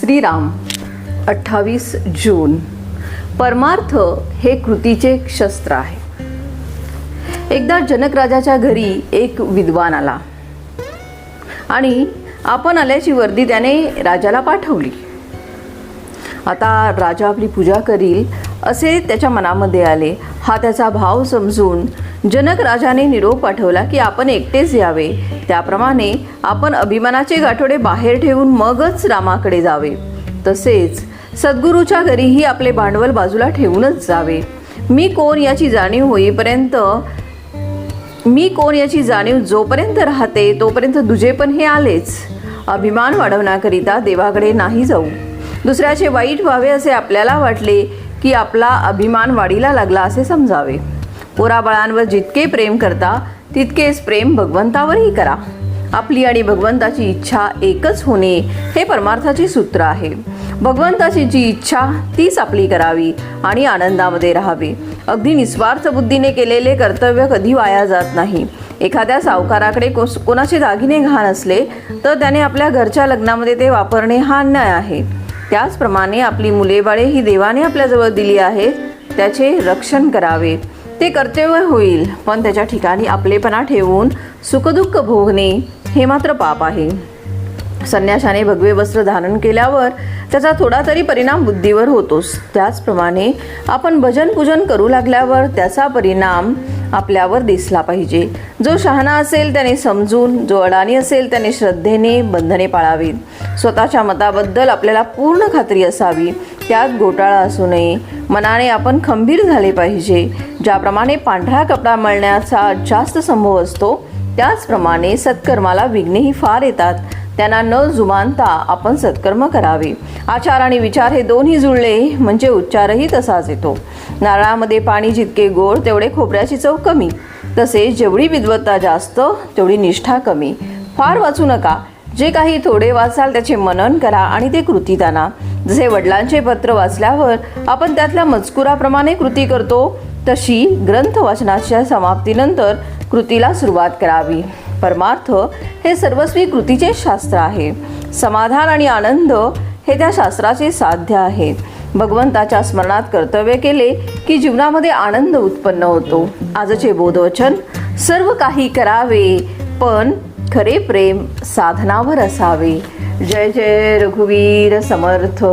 श्रीराम अठ्ठावीस जून. परमार्थ हे कृतीचे शस्त्र आहे. एकदा जनक राजाच्या घरी एक विद्वान आला. आणि आपण आल्याची वर्दी त्याने राजाला पाठवली. आता राजा आपली पूजा करील असे त्याच्या मनामध्ये आले. हा त्याचा भाव समजून जनक राजाने निरोप पाठवला की आपण एकटेच यावे. त्याप्रमाणे आपण अभिमानाचे गाठोडे बाहेर ठेवून मगच रामाकडे जावे. तसेच सद्गुरूच्या घरीही आपले भांडवल बाजूला ठेवूनच जावे. मी कोण याची जाणीव होईपर्यंत मी कोण याची जाणीव जोपर्यंत राहते तोपर्यंत दुजे पण हे आलेच. अभिमान वाढवण्याकरिता देवाकडे नाही जाऊ. दुसऱ्याचे वाईट व्हावे असे आपल्याला वाटले की आपला अभिमान वाढीला लागला असे समजावे. पोराबाळांवर जितके प्रेम करता तितकेच प्रेम भगवंतावरही करा. आपली आणि भगवंताची इच्छा एकच होणे हे परमार्थाचे सूत्र आहे. भगवंताची जी इच्छा तीच आपली करावी आणि आनंदामध्ये राहावे. अगदी निस्वार्थ बुद्धीने केलेले कर्तव्य कधी वाया जात नाही. एखाद्या सावकाराकडे कोस कोणाचे दागिने घाण असले तर त्याने आपल्या घरच्या लग्नामध्ये ते वापरणे हा अन्याय आहे. त्याचप्रमाणे आपली मुलेबाळे ही देवाने आपल्याजवळ दिली आहेत त्याचे रक्षण करावे. ते कर्तव्य होईल पण त्याच्या ठिकाणी आपलेपणा ठेवून सुखदुःख भोगणे हे मात्र पाप आहे. संन्याशाने भगवे वस्त्र धारण केल्यावर त्याचा थोडा तरी परिणाम बुद्धीवर होतोच. त्याचप्रमाणे आपण भजन पूजन करू लागल्यावर त्याचा परिणाम आपल्यावर दिसला पाहिजे. जो शहाणा असेल त्याने समजून जो अडाणी असेल त्याने श्रद्धेने बंधने पाळावीत. स्वतःच्या मताबद्दल आपल्याला पूर्ण खात्री असावी. त्यात घोटाळा असू नये. मनाने आपण खंबीर झाले पाहिजे. ज्याप्रमाणे पांढरा कपडा मळण्याचा जास्त संभव असतो त्याचप्रमाणे सत्कर्माला विघ्नेही फार येतात. त्यांना न जुमानता आपण सत्कर्म करावे. आचार आणि विचार हे दोन्ही जुळले म्हणजे उच्चारही तसाच येतो. नारळामध्ये पाणी जितके गोड तेवढे खोबऱ्याची चव कमी. तसेच जेवढी विद्वत्ता जास्त तेवढी निष्ठा कमी. फार वाचू नका. जे काही थोडे वाचाल त्याचे मनन करा आणि ते कृतीत आणा. जसे वडिलांचे पत्र वाचल्यावर आपण त्यातल्या मजकुराप्रमाणे कृती करतो तशी ग्रंथ वाचनाच्या समाप्तीनंतर कृतीला सुरुवात करावी. परमार्थ हे सर्वस्वी कृतीचे शास्त्र आहे. समाधान आणि आनंद हे त्या शास्त्राचे साध्य आहे. भगवंताच्या स्मरणात कर्तव्य केले की जीवनामध्ये आनंद उत्पन्न होतो. आजचे बोधवचन सर्व काही करावे पण खरे प्रेम साधनावर असावे. जय जय रघुवीर समर्थ.